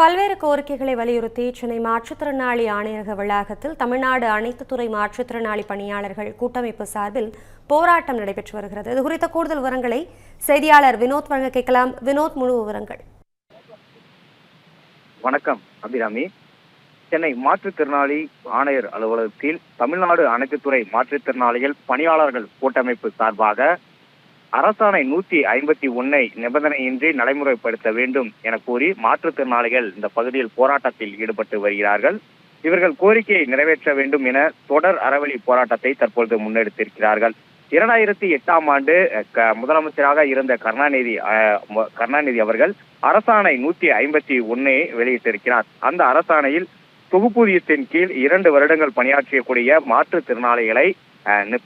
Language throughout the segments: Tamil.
பல்வேறு கோரிக்கைகளை வலியுறுத்தி சென்னை மாற்றுத்திறனாளி ஆணையரக வளாகத்தில் தமிழ்நாடு அனைத்து துறை மாற்றுத்திறனாளி பணியாளர்கள் கூட்டமைப்பு சார்பில் போராட்டம் நடைபெற்று வருகிறது. இது குறித்த கூடுதல் விவரங்களை செய்தியாளர் வினோத் வழங்க கேட்கலாம். வினோத் முழு விவரங்கள். வணக்கம் அபிராமி. சென்னை மாற்றுத்திறனாளி ஆணையர் அலுவலகத்தில் தமிழ்நாடு அனைத்துத்துறை மாற்றுத்திறனாளிகள் பணியாளர்கள் கூட்டமைப்பு சார்பாக அரசாணை நூத்தி ஐம்பத்தி ஒன்னை நிபந்தனையின்றி நடைமுறைப்படுத்த வேண்டும் என கூறி மாற்றுத்திறனாளிகள் இந்த பகுதியில் போராட்டத்தில் ஈடுபட்டு வருகிறார்கள். இவர்கள் கோரிக்கையை நிறைவேற்ற வேண்டும் என தொடர் அறவழி போராட்டத்தை தற்பொழுது முன்னெடுத்திருக்கிறார்கள். இரண்டாயிரத்தி எட்டாம் ஆண்டு க- முதலமைச்சராக இருந்த கருணாநிதி அஹ், கருணாநிதி அவர்கள் அரசாணை நூத்தி ஐம்பத்தி ஒன்னை வெளியிட்டிருக்கிறார். அந்த அரசாணையில் தொகுப்பூதியத்தின் கீழ் இரண்டு வருடங்கள் பணியாற்றியக்கூடிய மாற்றுத்திறனாளிகளை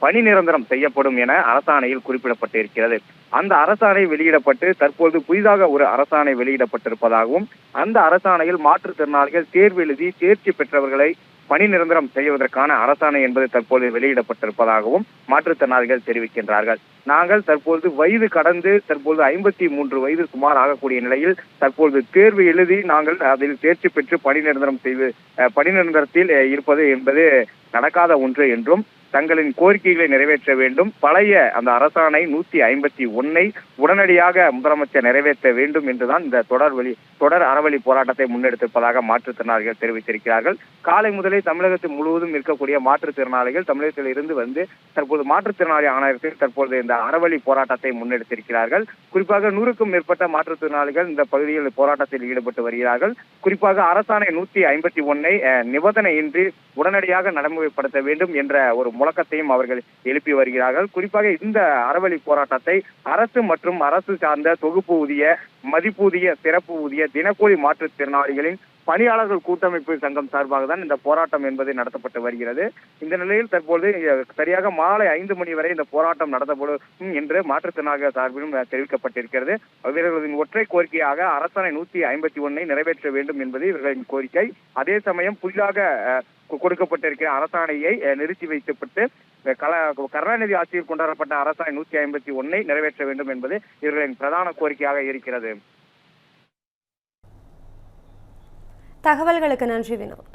பணி நிரந்தரம் செய்யப்படும் என அரசாணையில் குறிப்பிடப்பட்டு இருக்கிறது அந்த அரசாணை வெளியிடப்பட்டு தற்போது புதிதாக ஒரு அரசாணை வெளியிடப்பட்டிருப்பதாகவும் அந்த அரசாணையில் மாற்றுத்திறனாளிகள் தேர்வு எழுதி தேர்ச்சி பெற்றவர்களை பணி நிரந்தரம் செய்வதற்கான அரசாணை என்பது தற்போது வெளியிடப்பட்டிருப்பதாகவும் மாற்றுத்திறனாளிகள் தெரிவிக்கின்றார்கள். நாங்கள் தற்பொழுது வயது கடந்து தற்போது ஐம்பத்தி மூன்று வயது சுமார் ஆகக்கூடிய நிலையில் தற்பொழுது தேர்வு எழுதி நாங்கள் அதில் தேர்ச்சி பெற்று பணி நிரந்தரம் செய்து அஹ், பணி நிரந்தரத்தில் இருப்பது என்பது நடக்காத ஒன்று என்றும் தங்களின் கோரிக்கைகளை நிறைவேற்ற வேண்டும். பழைய அந்த அரசாணை நூத்தி ஐம்பத்தி ஒன்னை உடனடியாக முதலமைச்சர் நிறைவேற்ற வேண்டும் என்றுதான் இந்த தொடர் வழி தொடர் அறவழி போராட்டத்தை முன்னெடுத்திருப்பதாக மாற்றுத்திறனாளிகள் தெரிவித்திருக்கிறார்கள். காலை முதலே தமிழகத்தில் முழுவதும் இருக்கக்கூடிய மாற்றுத்திறனாளிகள் தமிழகத்தில் இருந்து வந்து தற்போது மாற்றுத்திறனாளி ஆணையத்தில் தற்போது இந்த அறவழி போராட்டத்தை முன்னெடுத்திருக்கிறார்கள். குறிப்பாக நூறுக்கும் மேற்பட்ட மாற்றுத்திறனாளிகள் இந்த பகுதியில் போராட்டத்தில் ஈடுபட்டு வருகிறார்கள். குறிப்பாக அரசாணை நூத்தி ஐம்பத்தி ஒன்னை நிபந்தனையின்றி உடனடியாக நடைமுறைப்படுத்த வேண்டும் என்ற ஒரு முழக்கத்தையும் அவர்கள் எழுப்பி வருகிறார்கள். குறிப்பாக இந்த அறவழி போராட்டத்தை அரசு மற்றும் அரசு சார்ந்த தொகுப்பு ஊதிய மதிப்பூதிய சிறப்பு ஊதிய தினக்கூலி மாற்றுத்திறனாளிகளின் பணியாளர்கள் கூட்டமைப்பு சங்கம் சார்பாக தான் இந்த போராட்டம் என்பது நடத்தப்பட்டு வருகிறது. இந்த நிலையில் தற்போது சரியாக மாலை ஐந்து மணி வரை இந்த போராட்டம் நடத்தப்படும் என்று மாற்றுத்திறனாக சார்பிலும் தெரிவிக்கப்பட்டிருக்கிறது. இவர்களின் ஒற்றை கோரிக்கையாக அரசாணை நூத்தி ஐம்பத்தி ஒன்னை நிறைவேற்ற வேண்டும் என்பது இவர்களின் கோரிக்கை. அதே சமயம் புதிதாக அஹ், கொடுக்கப்பட்டிருக்கிற அரசாணையை அஹ், நிறுத்தி வைக்கப்பட்டு கல கருணாநிதி ஆட்சியில் கொண்டாடப்பட்ட அரசாணை நூத்தி ஐம்பத்தி ஒன்னை நிறைவேற்ற வேண்டும் என்பது இவர்களின் பிரதான கோரிக்கையாக இருக்கிறது. தகவல்களுக்கு நன்றி வினோத்.